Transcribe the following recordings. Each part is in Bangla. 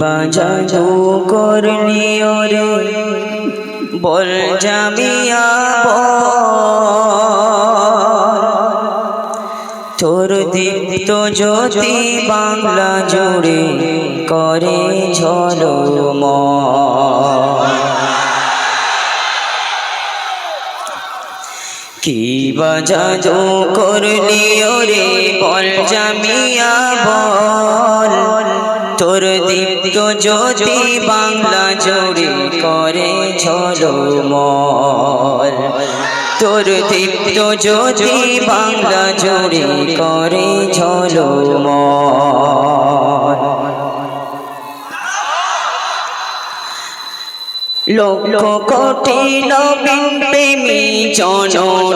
বাজাজু করলি ওরে বল জামিয়া তোর দীপ্ত জ্যোতি বাংলা জুড়ে করে ঝলো কি বাজাজু করলি ওরে বল জামিয়া বল। তোর দীপ্ত জ্যোতি বাংলা জুড়ে করে ঝলমল। তোর দীপ্ত জ্যোতি বাংলা জুড়ে করে ঝলমল। লক্ষ কোটি নবীন প্রেমী জন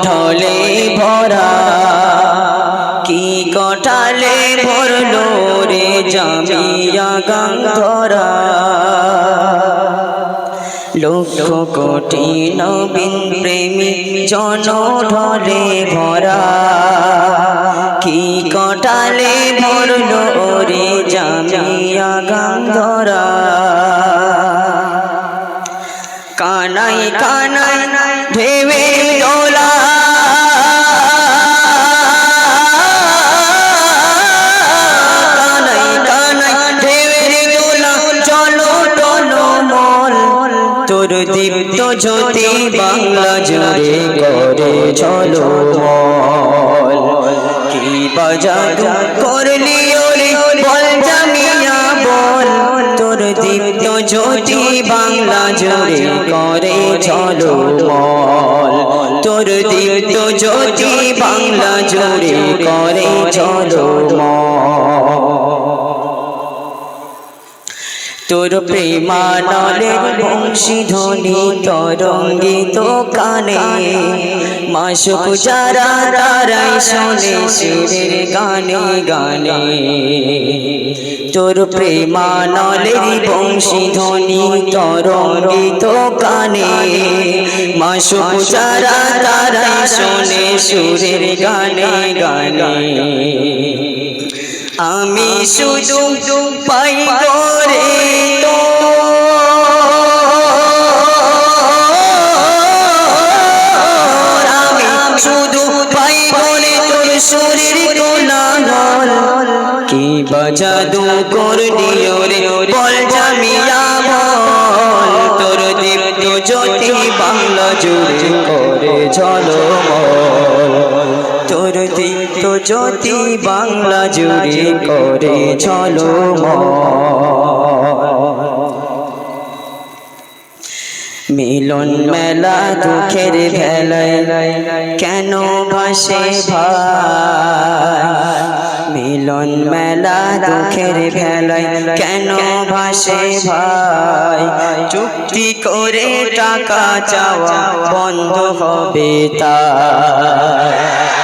ঢলে ভরা। কি কটালে ভরলো রে জামিয়া গঙ্গরা লক্ষ কোটি নবীন প্রেমী জন ঢলে ভরা। কি কটালে ভরলো রে জামিয়া গঙ্গরা জ্যোতি বাংলা জুড়ে করে চলো কি বাজা করলি বল জামিয়া বল, তোর দীপ্ত জ্যোতি বাংলা জুড়ে করে চলো তোর দীপ্ত জ্যোতি বাংলা জুড়ে করে চলো মল তোর প্রেমানলের বংশী ধ্বনি তরঙ্গিত কানে। মাসুক যারা তারাই শোনে শিরের গানে গানে। তোর প্রেমানলের বংশী ধ্বনি তরঙ্গিত কানে। মাসুক যারা তারাই শোনে সুরের গানে গানে। আমি শুধু পাই করে ঝলমল তোর দীপ্ত জ্যোতি বাংলা জুড়ে করে ঝলমল মিলন মেলা দুঃখের ভেলায় কেন বসে মিলন মেলা দুঃখের ভেলায় কেন ভাসে ভাই? চুক্তি করে টাকা চাওয়া বন্ধ হবে তাই।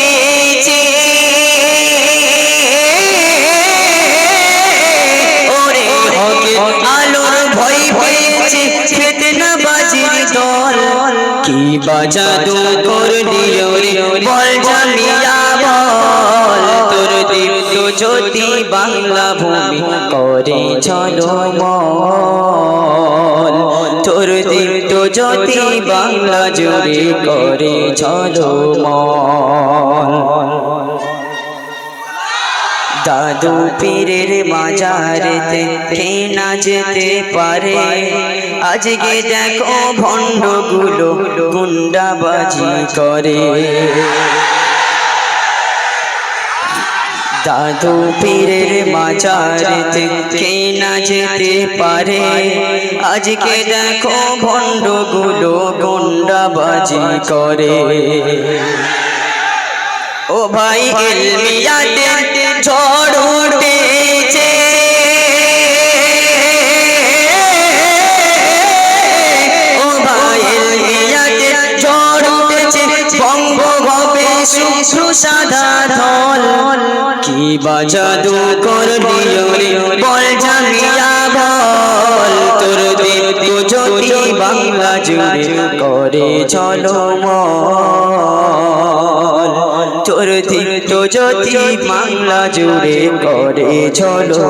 কি বাজাদু করলি ওরে বল জামিয়া বল, তোর দীপ্ত জ্যোতি বাংলা ভূমি করে চলো মল তোর দীপ্ত জ্যোতি বাংলা জুড়ে করে চলো মল দাদু পীরের মাজারেতে কে না যেতে পারে? আজকে দেখো ভণ্ডগুলো গুন্ডাবাজি করে। দাদু পীরের মাজারেতে কে না যেতে পারে? আজকে দেখো ভণ্ডগুলো গুন্ডাবাজি করে। ও ভাই এলমিয়াতে ঝড় উঠেছে। ও ভাইয়ের বিয়াতে ঝড় উঠেছে। বঙ্গ হবে শুভ্রু সাদা ধল কি বাজাদু করলিও বল জামিয়া বল। তোর দীপ্ত বাংলা জুড়ে করে চলো মল তোর দীপ্ত যদি বাংলা জুড়ে করে চলো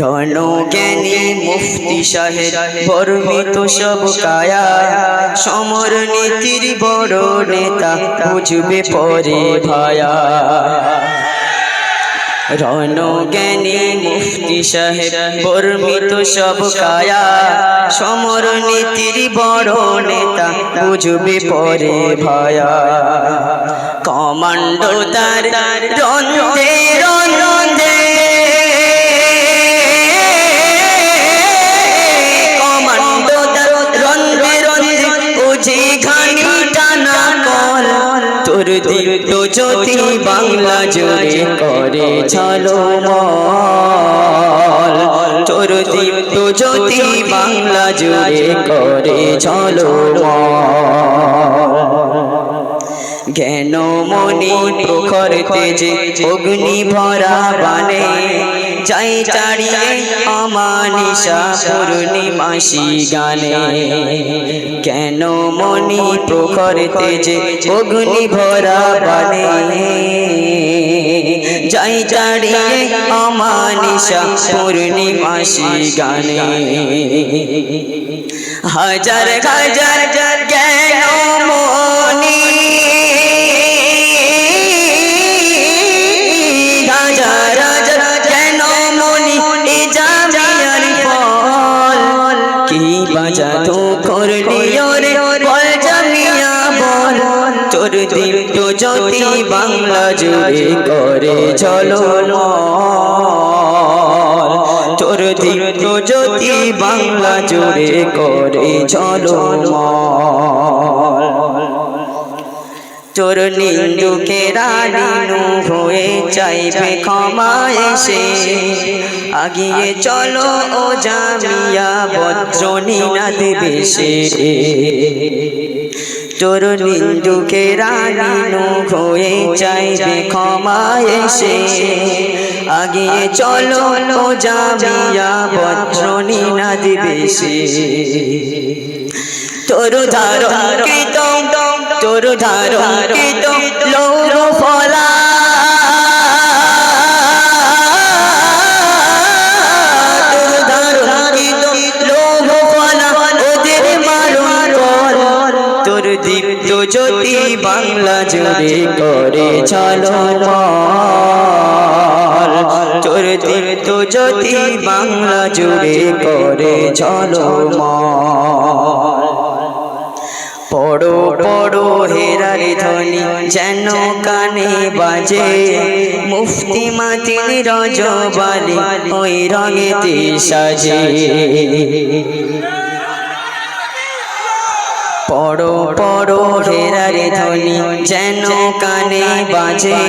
রণ জ্ঞানী মুফতি সাহেব বর্মিত সব কায়া। সমর নীতির বড় নেতা বুঝবে পরে ভায়া। রণ জ্ঞানী মুফতি সাহেব বর্মিত সব কায়া। সমর নীতির বড় নেতা বুঝবে পরে ভায়া। কমান্ডো তার রন্ধে দীপ্ত জ্যোতি বাংলা জুড়ে করে চলো তোর দীপ্ত জ্যোতি বাংলা জুড়ে করে চলো জ্ঞান মনি প্রখর তেজে অগ্নি ভরা বানে যাই চাড়িয়ে আমানিশা পূর্ণিমাসি গানে। কেন মনি প্রখর তেজে অগ্নি ভরা বানে যাই চাড়িয়ে আমানিশা পূর্ণিমাসি গানে। হাজার হাজার জ্ঞান জ্যোতি বাংলা জুড়ে করে চলো তোর দীপ্ত জ্যোতি বাংলা জুড়ে করে চলো তোর নিন্দুকে রানিনু হয়ে চাইবে ক্ষমা এসে। আগিয়ে চলো ও জামিয়া বজ্র নিনাদ বেশে তোর নিন্দুকে রানিনু হয়ে চাইবে ক্ষমা এসে। আগিয়ে চলো যাবিয়া বজ্র নিনাদ বেশে তোর ধারণ কৃত তোর ধারণ কৃত তোর তো যদি বাংলা জুড়ে করে চলো পড়ো পড়ো হেরার ধ্বনি, যেন কানে বাজে। মুফতি মাতিন রজবালি, ওই রঙেতে সাজে। পড়ো পড়ো, হেরার ধ্বনি যেন কানে বাজে।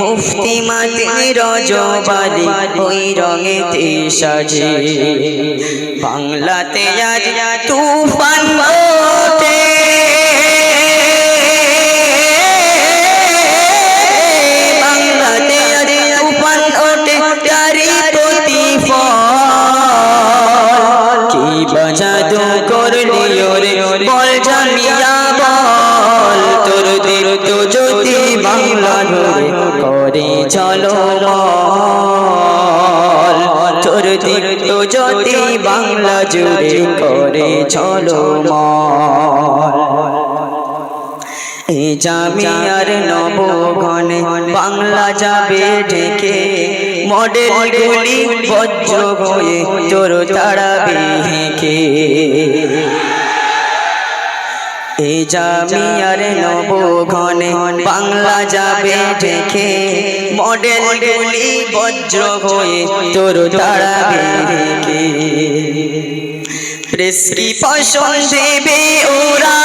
মুফতি মাতিন রজবালি ওই রঙেতে সাজে। বাংলাতে আজ তুফান করে চলো জামিয়ার নবঘনে বাংলা যাবে ঢেকে। মডেল গুলি বজ্র হয়ে তোর তাড়াবে হেঁকে। এ জামিয়ার নবঘনে বাংলা যাবে ঢেকে। মডেল গুলি বজ্র হয়ে তোর তাড়াবে হেঁকে প্রেসক্রিপশন দেবে ওরা।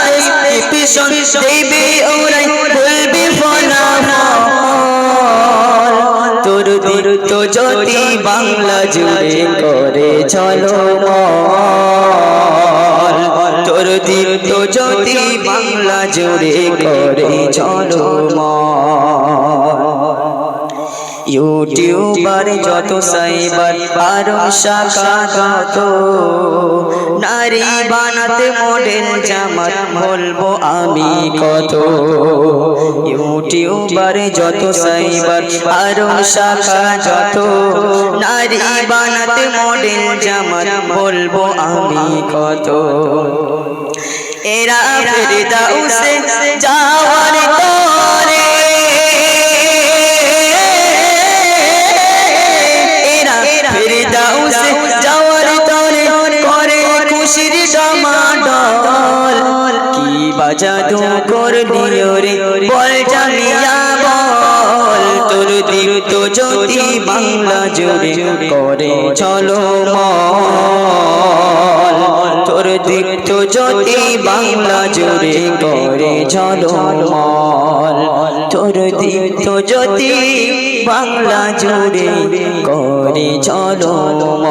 প্রেসক্রিপশন দেবে ওরা বলবে ফলাফল। তোর যদি বাংলা জুড়ে করে চলো মন দীপ্ত জ্যোতি বাংলা জুড়ে করে চলো ইউটিউবার যত সাইবার আরও শাখা যত নারী বানাতে মডেল জামাত বলব আমি কত ইউটিউবার যত সাইবার আরও শাখা যত নারী বানাতে মডেল জামাত বলব আমি কত এরা ফেরদাউসে যাওয়ার তরে জোরে করে ঝলমল। তোর দীপ্ত জ্যোতি বাংলা জুড়ে করে ঝলমল।